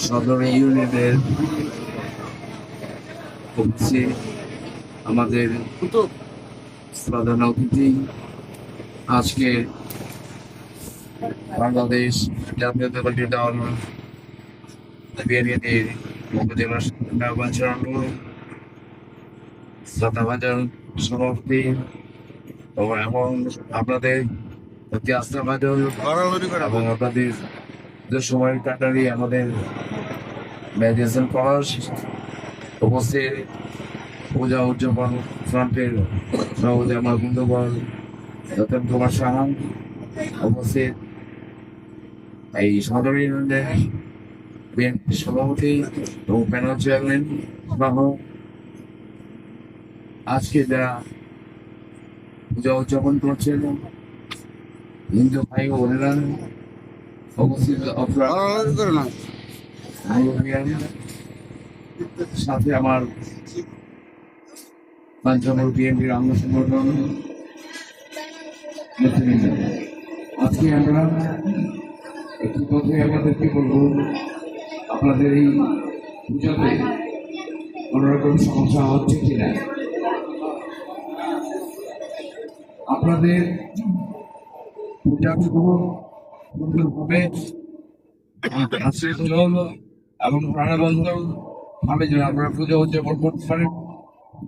সদর ইউনিয়নের অফিসে আমাদের প্রধান অতিথি আজকে বাংলাদেশ জাতীয়তাবাদী দল বিএনপির উপজেলা নির্বাচন সভাপতি এবং আপনাদের অতি আস্থাভাজন এবং আপনাদের যে সময় কাটারি আমাদের মেডিসিন পলাশ উপস্থিত পূজা উদযাপন ফ্রন্টের সহজে আমার বন্ধুবল রতন কুমার সাহা উপস্থিত। এই সদর বিএনপি সভাপতি এবং প্যানেল চেয়ারম্যান সহ আজকে যারা পূজা উদযাপন করছেন, হিন্দু ভাই ও বোনেরা উপস্থিত। সাথে আমার পঞ্চমুর বিএনপির অঙ্গ সংগঠন আজকে আমরা একটি কথাই আপনাদেরকে বলব, আপনাদের এই পুজোতে কোনো রকম সমস্যা হচ্ছে কিনা? আপনাদের পূজাগুলো সুন্দরভাবে আশ্রিত হলো এবং প্রাণবন্ত ভাবে যেন আমরা পুজো উদযাপন করতে পারি।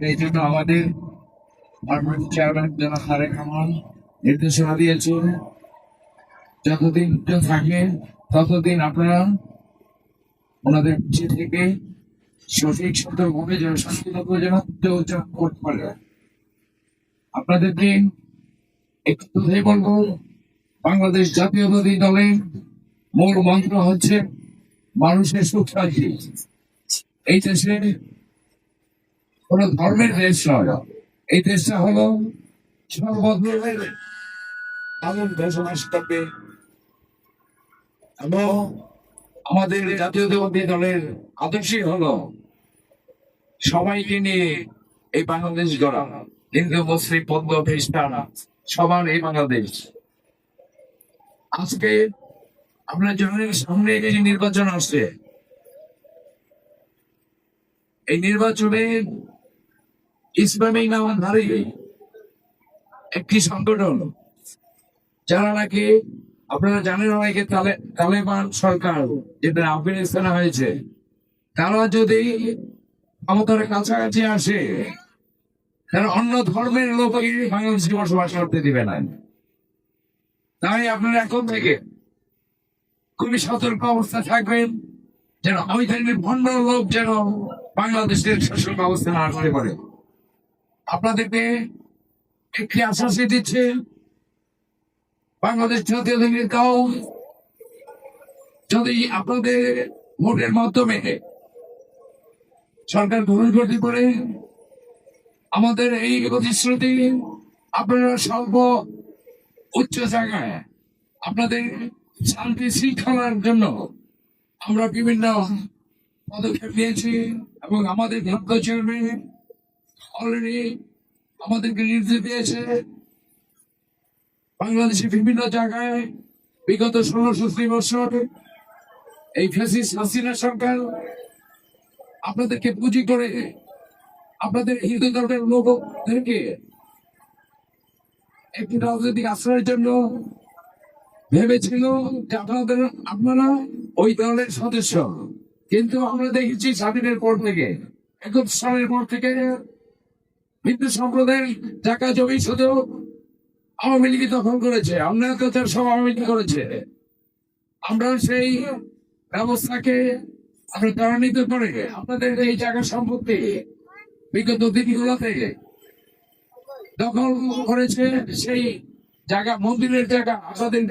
এই জন্য আমাদের পার্মানেন্ট চেয়ারম্যান যারা সারেক আমার নির্দেশনা দিয়েছেন, যতদিন পুজো থাকে, ততদিন আপনারা ওনাদের পিছিয়ে থেকে সঠিক সুন্দরভাবে যেন শান্তিমতো যেন পুজো উদযাপন করতে পারে। আপনাদেরকে একটু কথাই বলব, বাংলাদেশ জাতীয়বাদী দলের মূল মন্ত্র হচ্ছে মানুষের সুখ শান্তি। এই দেশে কোন ধর্মের দেশ নয়। এই দেশটা হলো সর্বধর্মের মানুষ বসবাস এবং আমাদের জাতীয়তাবাদী দলের আদর্শই হলো সবাইকে নিয়ে এই বাংলাদেশ গড়া। হিন্দু, মুসলিম পদ্ম খ্রিস্টান সবার এই বাংলাদেশ। আজকে আমরা জানেন সামনে যে নির্বাচন আসছে, এই নির্বাচনে ইসলামী নামধারী একটি সংগঠন, যারা নাকি আপনারা জানেন অনেকে তালে- তালেবান সরকার, যেটা আফগানিস্তানে হয়েছে, তারা যদি ক্ষমতার কাছাকাছি আসে, তারা অন্য ধর্মের লোককে বাংলাদেশে বসবাস করতে দিবে না। তাই আপনারা এখন থেকে খুবই সতর্ক অবস্থায় থাকবেন। যেন ওই ধরনের ভণ্ড লোক যেন বাংলাদেশের শাসন ব্যবস্থা না করে পড়ে। আপনাদেরকে একটি আশ্বাস দিচ্ছে। বাংলাদেশ জাতীয় দলের দল যদি আপনাদের ভোটের মাধ্যমে সরকার গ্রহণ করতে পারে, আমাদের এই প্রতিশ্রুতি আপনারা স্বল্প, উচ্চ জায়গায় আপনাদের শান্তি শৃঙ্খলার জন্য আমরা বিভিন্ন পদক্ষেপ নিয়েছি এবং আমাদের ভাগ্য চেয়ারম্যান অলরেডি আমাদেরকে নির্দেশ দিয়েছে। বাংলাদেশের বিভিন্ন জায়গায় বিগত ষোলো সত্তর বছর এই ফেসিস হাসিনা সরকার আপনাদেরকে পুঁজি করে আপনাদের হিন্দু ধর্মের লোকদেরকে একটি রাজনৈতিক আশ্রয়ের জন্য ভেবেছিল আপনাদের আপনারা ওই দলের সদস্য। কিন্তু আমরা দেখেছি স্বাধীনের পর থেকে একত্রিশ সালের পর থেকে হিন্দু সম্প্রদায়ের টাকা জমি শুধু আওয়ামী লীগ দখল করেছে, অন্যায় অত্যাচার সব আওয়ামী লীগ করেছে। আমরা সেই ব্যবস্থাকে আমরা ত্বরান্বিত করে আপনাদের এই জায়গা সম্পত্তি বিগত দিনগুলোতে দখল করেছে সেই জায়গা, মন্দিরের জায়গা আপনাদের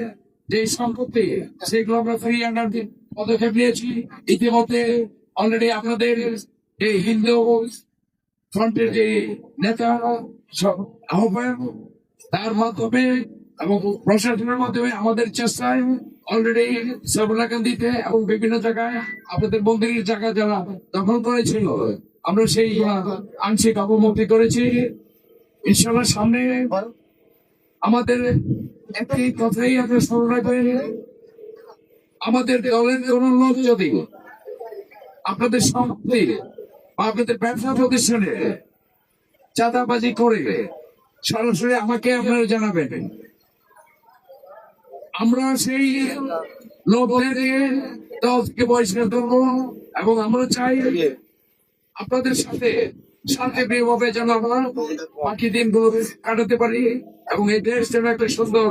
যে সম্পত্তি, সেগুলো আমরা ফিরিয়ে আনার যে পদক্ষেপ নিয়েছি। ইতিমধ্যে অলরেডি আপনাদের এই হিন্দু ফ্রন্টের যে নেতা আহ্বায়ক, তার মাধ্যমে এবং প্রশাসনের মাধ্যমে আমাদের চেষ্টায় অলরেডি সবলাকান্দিতে এবং বিভিন্ন জায়গায় আপনাদের মন্দিরের জায়গা যারা দখল করেছিল, আমরা সেই আংশিক অবমুক্তি করেছি। ইনশাল্লাহ সামনে আমাদের একটি কথাই আমরা স্মরণ রাখবেন আমাদের দলের কোন লোক যদি আপনাদের সম্পত্তি বা আপনাদের ব্যবসা প্রতিষ্ঠানে চাঁদাবাজি করে সরাসরি আমাকে আপনারা জানাবেন। আমরা সেই লোকদেরকে দল থেকে বহিষ্কার করব এবং আমরা চাই আপনাদের সাথে শান্তিপ্রিয়ভাবে যেন আমরা বাকি কাটাতে পারি এবং এই দেশ যেন একটা সুন্দর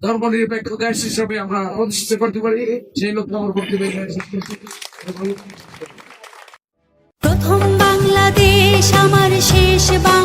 ধর্ম নিরপেক্ষ দেশ হিসাবে আমরা প্রতিষ্ঠিত করতে পারি, সেই লক্ষ্যে আমার প্রথম বাংলাদেশ, আমার শেষ বাংলা